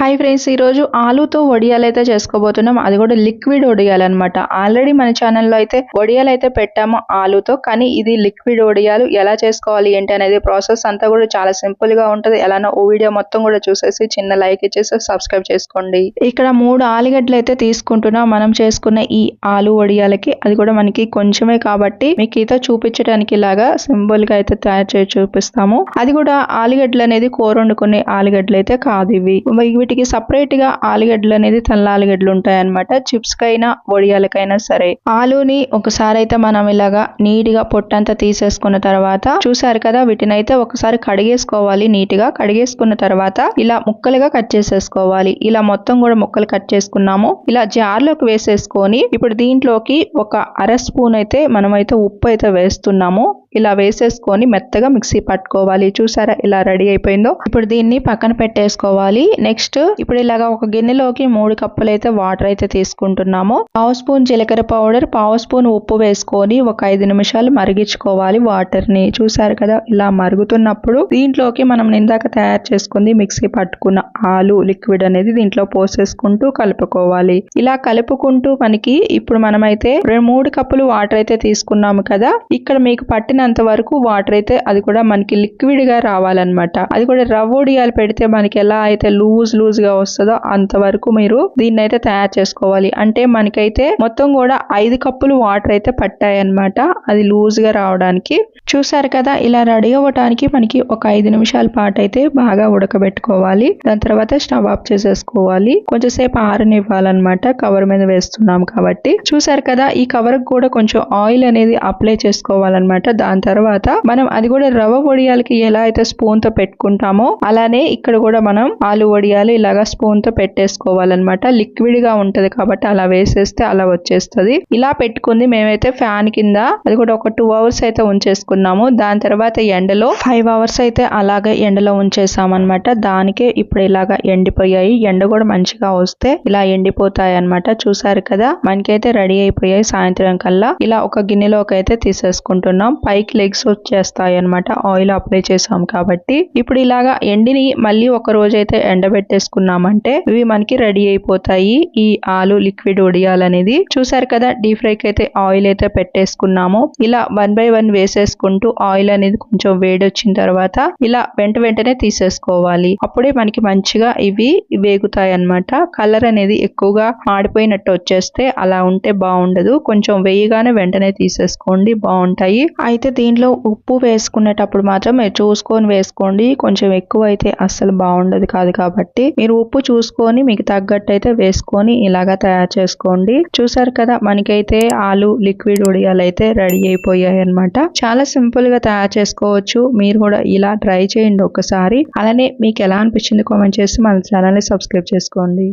Hi friends ఈరోజు ఆలుతో వడియాలు అయితే చేసుకోబోతున్నాం. అది కూడా లిక్విడ్ వడియాలు అనమాట ఆల్రెడీ మన ఛానల్లో అయితే వడియాలు అయితే పెట్టాము ఆలుతో కానీ ఇది లిక్విడ్ వడియాలు ఎలా చేసుకోవాలి ఏంటి అనేది ప్రాసెస్ అంతా కూడా చాలా సింపుల్గా ఉంటుంది. ఎలానో ఓ వీడియో మొత్తం కూడా చూసేసి చిన్న లైక్ ఇచ్చేసి సబ్స్క్రైబ్ చేసుకోండి. ఇక్కడ మూడు ఆలుగడ్డలు అయితే తీసుకుంటున్నాం. మనం చేసుకున్న ఈ ఆలు వడియాలకి. అది కూడా మనకి కొంచెమే కాబట్టి మీకు ఇతో చూపించడానికి ఇలాగా సింపుల్గా అయితే తయారు చేసి చూపిస్తాము. అది కూడా ఆలుగడ్డలు అనేది కూర వండుకునే ఆలుగడ్డలు అయితే కాదు ఇవి వీటికి సపరేట్గా ఆలుగడ్డలు అనేది తెల్ల ఆలుగడ్డలు ఉంటాయి అనమాట చిప్స్ కైనా వడియాలకైనా సరే. ఆలుని ఒకసారి అయితే మనం ఇలాగా నీట్గా పొట్టంతా తీసేసుకున్న తర్వాత చూసారు కదా వీటిని అయితే ఒకసారి కడిగేసుకోవాలి నీట్గా కడిగేసుకున్న తర్వాత ఇలా ముక్కలుగా కట్ చేసేసుకోవాలి. ఇలా మొత్తం కూడా ముక్కలు కట్ చేసుకున్నాము. ఇలా జార్లోకి వేసేసుకొని ఇప్పుడు దీంట్లోకి ఒక అర స్పూన్ అయితే మనమైతే ఉప్పు అయితే వేస్తున్నాము. ఇలా వేసేసుకొని మెత్తగా మిక్సీ పట్టుకోవాలి. చూసారా ఇలా రెడీ అయిపోయిందో? ఇప్పుడు దీన్ని పక్కన పెట్టేసుకోవాలి. నెక్స్ట్ ఇప్పుడు ఇలాగా ఒక గిన్నెలోకి మూడు కప్పులు అయితే వాటర్ అయితే తీసుకుంటున్నాము. పావు స్పూన్ జీలకర్ర పౌడర్ పావు స్పూన్ ఉప్పు వేసుకొని ఒక ఐదు నిమిషాలు మరిగించుకోవాలి వాటర్ని చూసారు కదా ఇలా మరుగుతున్నప్పుడు దీంట్లోకి మనం ఇందాక తయారు చేసుకుంది మిక్సీ పట్టుకున్న ఆలు లిక్విడ్ అనేది దీంట్లో పోసేసుకుంటూ కలుపుకోవాలి. ఇలా కలుపుకుంటూ మనకి ఇప్పుడు మనమైతే రెండు మూడు కప్పులు వాటర్ అయితే తీసుకున్నాము కదా. ఇక్కడ మీకు పట్టిన పట్టినంత వరకు వాటర్ అయితే అది కూడా మనకి లిక్విడ్గా రావాలన్నమాట. అది కూడా రవ్వొడియాలు పెడితే మనకి ఎలా అయితే లూజ్ లూజ్గా వస్తుందో అంతవరకు మీరు దీన్ని అయితే తయారు చేసుకోవాలి. అంటే మనకైతే మొత్తం కూడా ఐదు కప్పులు వాటర్ అయితే పట్టాయనమాట అది లూజ్గా రావడానికి. చూసారు కదా ఇలా రెడీ అవ్వడానికి మనకి ఒక ఐదు నిమిషాల పాటు అయితే బాగా ఉడకబెట్టుకోవాలి. దాని తర్వాత స్టవ్ ఆఫ్ చేసేసుకోవాలి. కొంచెంసేపు ఆరనివ్వాలన్నమాట కవర్ మీద వేస్తున్నాం కాబట్టి. చూసారు కదా ఈ కవర్ కూడా కొంచెం ఆయిల్ అనేది అప్లై చేసుకోవాలన్నమాట. దాని తర్వాత మనం అది కూడా రవ్వ వడియాలకి ఎలా అయితే స్పూన్తో పెట్టుకుంటామో అలానే ఇక్కడ కూడా మనం ఆలు వడియాలు ఇలాగా స్పూన్తో పెట్టేసుకోవాలన్నమాట. లిక్విడ్గా ఉంటది కాబట్టి అలా వేసేస్తే అలా వచ్చేస్తుంది. ఇలా పెట్టుకుంది మేమైతే ఫ్యాన్ కింద అది కూడా ఒక టూ అవర్స్ అయితే ఉంచేసుకున్నాము. దాని తర్వాత ఎండలో ఫైవ్ అవర్స్ అయితే అలాగే ఎండలో ఉంచేసామన్నమాట. దానికే ఇప్పుడు ఇలాగా ఎండిపోయాయి. ఎండ కూడా మంచిగా వస్తే ఇలా ఎండిపోతాయి అనమాట చూసారు కదా మనకైతే రెడీ అయిపోయాయి సాయంత్రం కల్లా. ఇలా ఒక గిన్నెలోకి అయితే తీసేసుకుంటున్నాం. పై పైకి లెగ్స్ వచ్చేస్తాయి అనమాట ఆయిల్ అప్లై చేసాం కాబట్టి. ఇప్పుడు ఇలాగా ఎండిని మళ్ళీ ఒక రోజు అయితే ఎండబెట్టేసుకున్నామంటే ఇవి మనకి రెడీ అయిపోతాయి. ఈ ఆలు లిక్విడ్ ఒడియాలనేది. చూసారు కదా డీప్ ఫ్రైకి అయితే ఆయిల్ అయితే పెట్టేసుకున్నాము. ఇలా వన్ బై వన్ వేసేసుకుంటూ ఆయిల్ అనేది కొంచెం వేడి వచ్చిన తర్వాత ఇలా వెంట వెంటనే తీసేసుకోవాలి. అప్పుడే మనకి మంచిగా ఇవి వేగుతాయి అన్నమాట కలర్ అనేది ఎక్కువగా మాడిపోయినట్టు వచ్చేస్తే అలా ఉంటే బాగుండదు. కొంచెం వేయగానే వెంటనే తీసేసుకోండి బాగుంటాయి. అయితే దీంట్లో ఉప్పు వేసుకునేటప్పుడు మాత్రం మీరు చూసుకొని వేసుకోండి. కొంచెం ఎక్కువ అయితే అస్సలు బాగుండదు కాదు కాబట్టి మీరు ఉప్పు చూసుకొని మీకు తగ్గట్టు అయితే వేసుకొని ఇలాగా తయారు చేసుకోండి. చూసారు కదా మనకైతే ఆలు లిక్విడ్ ఉడియాలు అయితే రెడీ అయిపోయాయి అనమాట చాలా సింపుల్గా తయారు చేసుకోవచ్చు. మీరు కూడా ఇలా ట్రై చేయండి ఒకసారి అలానే మీకు ఎలా అనిపించింది కామెంట్ చేసి మన ఛానల్ని సబ్స్క్రైబ్ చేసుకోండి.